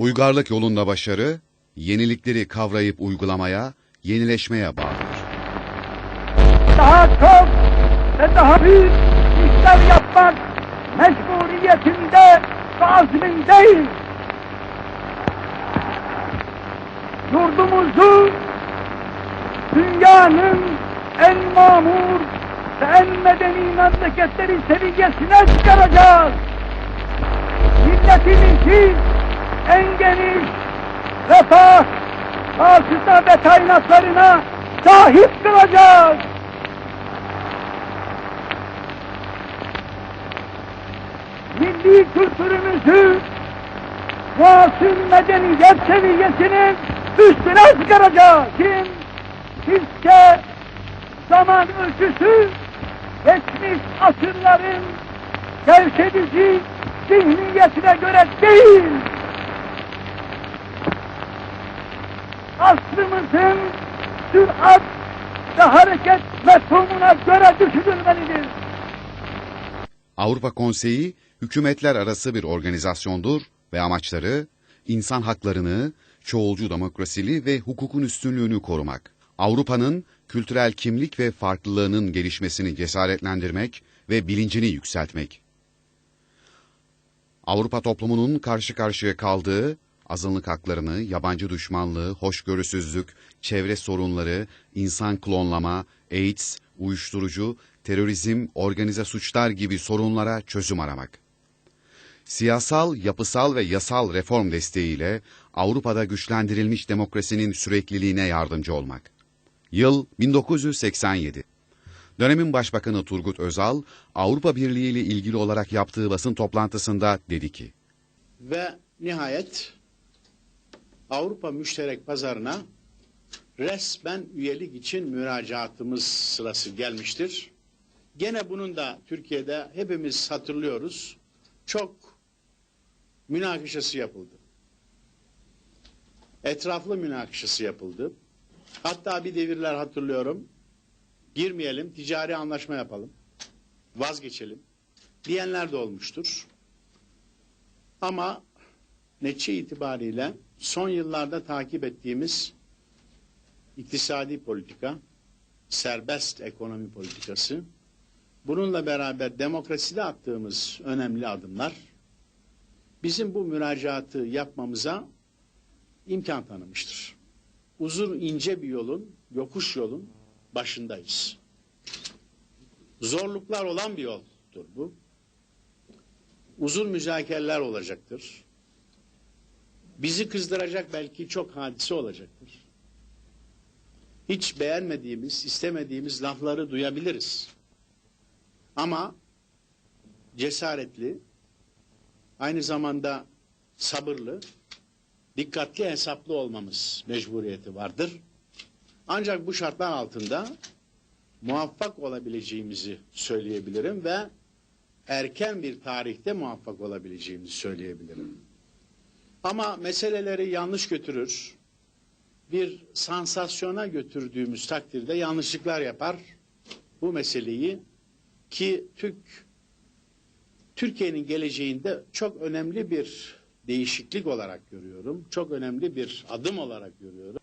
Uygarlık yolunda başarı, yenilikleri kavrayıp uygulamaya, yenileşmeye bağlıdır. daha çok ve daha büyük işler yapmak mecburiyetinde ve azmindeyiz. Yurdumuzu dünyanın en mamur ve en medeni memleketleri seviyesine çıkaracağız. Milletimizi en geniş refah, hafıza ve kaynaklarına sahip kılacağız. milli kültürümüzü muasır medeniyet seviyesinin üstüne çıkaracağız. Kim? Sizce zaman ölçüsü geçmiş asırların gevşedici zihniyetine göre değil. Asrımızın sürat ve hareket mefhumuna göre düşünülmelidir. Avrupa Konseyi, hükümetler arası bir organizasyondur ve amaçları, insan haklarını, çoğulcu demokrasili ve hukukun üstünlüğünü korumak, Avrupa'nın kültürel kimlik ve farklılığının gelişmesini cesaretlendirmek ve bilincini yükseltmek. Avrupa toplumunun karşı karşıya kaldığı, azınlık haklarını, yabancı düşmanlığı, hoşgörüsüzlük, çevre sorunları, insan klonlama, AIDS, uyuşturucu, terörizm, organize suçlar gibi sorunlara çözüm aramak. Siyasal, yapısal ve yasal reform desteğiyle Avrupa'da güçlendirilmiş demokrasinin sürekliliğine yardımcı olmak. Yıl 1987. Dönemin Başbakanı Turgut Özal, Avrupa Birliği ile ilgili olarak yaptığı basın toplantısında dedi ki, Ve nihayet Avrupa müşterek pazarına resmen üyelik için müracaatımız sırası gelmiştir. Gene bunun da Türkiye'de hepimiz hatırlıyoruz. Çok münakaşası yapıldı. Etraflı münakaşası yapıldı. Hatta bir devirler hatırlıyorum. Girmeyelim, ticari anlaşma yapalım. Vazgeçelim. Diyenler de olmuştur. Ama netçe itibariyle son yıllarda takip ettiğimiz iktisadi politika, serbest ekonomi politikası, bununla beraber demokraside attığımız önemli adımlar, bizim bu müracaatı yapmamıza imkan tanımıştır. Uzun ince bir yolun, yokuş yolun başındayız. Zorluklar olan bir yoldur bu. Uzun müzakereler olacaktır. Bizi kızdıracak belki çok hadise olacaktır. Hiç beğenmediğimiz, istemediğimiz lafları duyabiliriz. Ama cesaretli, aynı zamanda sabırlı, dikkatli hesaplı olmamız mecburiyeti vardır. Ancak bu şartlar altında muvaffak olabileceğimizi söyleyebilirim ve erken bir tarihte muvaffak olabileceğimizi söyleyebilirim. Ama meseleleri yanlış götürür, bir sansasyona götürdüğümüz takdirde yanlışlıklar yapar. Bu meseleyi ki Türk Türkiye'nin geleceğinde çok önemli bir değişiklik olarak görüyorum. Çok önemli bir adım olarak görüyorum.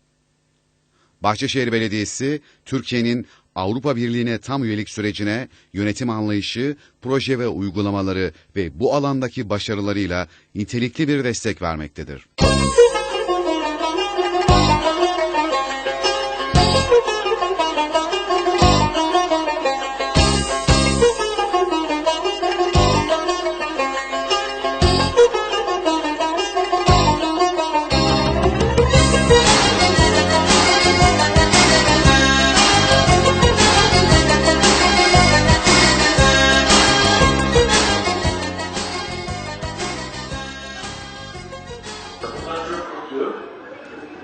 Bahçeşehir Belediyesi, Türkiye'nin Avrupa Birliği'ne tam üyelik sürecine yönetim anlayışı, proje ve uygulamaları ve bu alandaki başarılarıyla nitelikli bir destek vermektedir.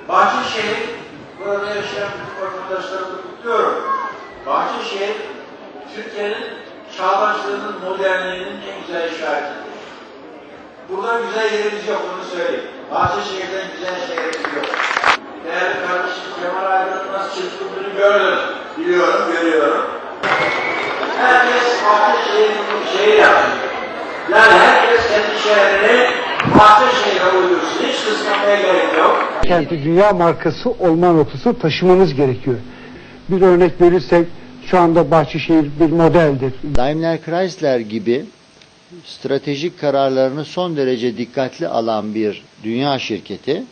Bahçeşehir, burada yaşayan bütün vatandaşlarımı kutluyorum. Bahçeşehir, Türkiye'nin çağdaşlığının, modernliğinin en güzel işaretidir. Burada güzel yerimiz yok, onu söyleyeyim. Bahçeşehir'den güzel şehrimiz yok. Değerli kardeşim Kemal Aydın'ın nasıl çırpındığını gördüm. Biliyorum, görüyorum. Herkes Bahçeşehir'in şeyi yapsın. Yani herkes kendi şehrini Bahçeşehir'e uyuyorsun. Hiç kıskanmaya gerek yok. Kenti dünya markası olma noktası taşımamız gerekiyor. Bir örnek verirsek şu anda Bahçeşehir bir modeldir. Daimler Chrysler gibi stratejik kararlarını son derece dikkatli alan bir dünya şirketi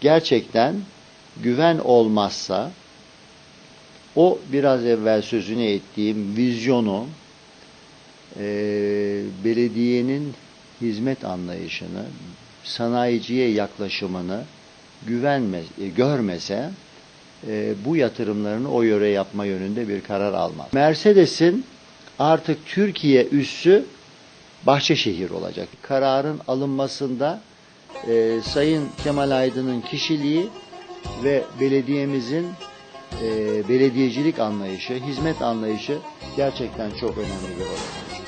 gerçekten güven olmazsa o biraz evvel sözünü ettiğim vizyonu eee, belediyenin hizmet anlayışını, sanayiciye yaklaşımını güvenme, e, görmese e, bu yatırımlarını o yöre yapma yönünde bir karar almaz. Mercedes'in artık Türkiye üssü Bahçeşehir olacak. Kararın alınmasında e, Sayın Kemal Aydın'ın kişiliği ve belediyemizin e, belediyecilik anlayışı, hizmet anlayışı gerçekten çok önemli bir oynuyor.